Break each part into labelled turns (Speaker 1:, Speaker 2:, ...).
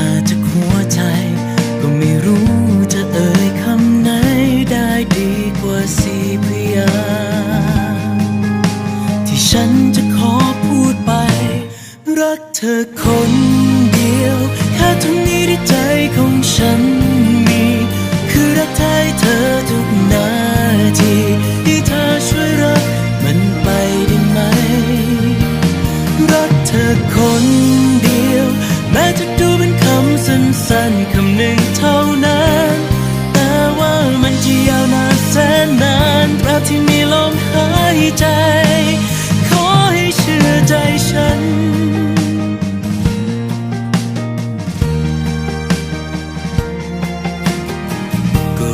Speaker 1: มาจากหัวใจ ก็ไม่รู้จะเอ่ยคำไหนได้ดีกว่าสีพยางค์ที่ฉันจะขอพูดไป รักเธอคนเดียวแค่เท่านี้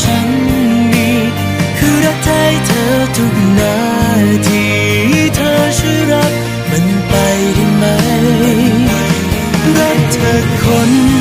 Speaker 1: ฉันมี คือรักแท้เธอทุกนาทีเธอช่วยรักมันไปได้ไหมรักเธอคน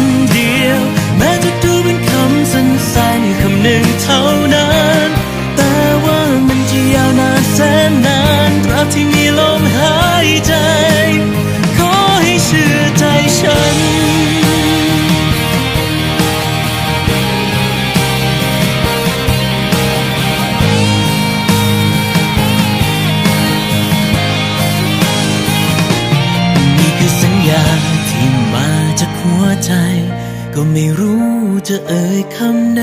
Speaker 1: ก็ไม่รู้จะเอ่ยคำไหน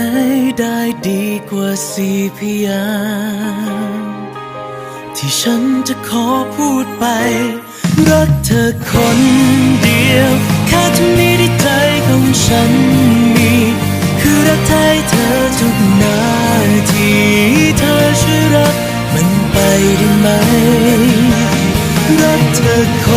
Speaker 1: ได้ดีกว่าสี่พยางที่ฉันจะขอพูดไป รักเธอคนเดียว แค่ท่นี้ที่ใจของฉันมี คือรักแท้เธอทุกนาทีเธอช่วยรักมันไปได้ไหม รักเธอคน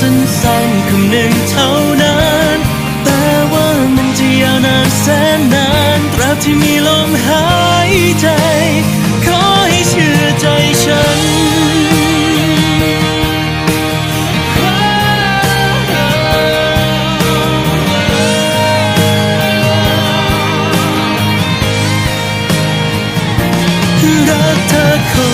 Speaker 1: สั้นๆคำหนึ่งเท่านั้น แต่ว่ามันจะยาวนานแสนนานตราบที่มีลมหายใจ ขอให้เชื่อใจฉันรักเธอคน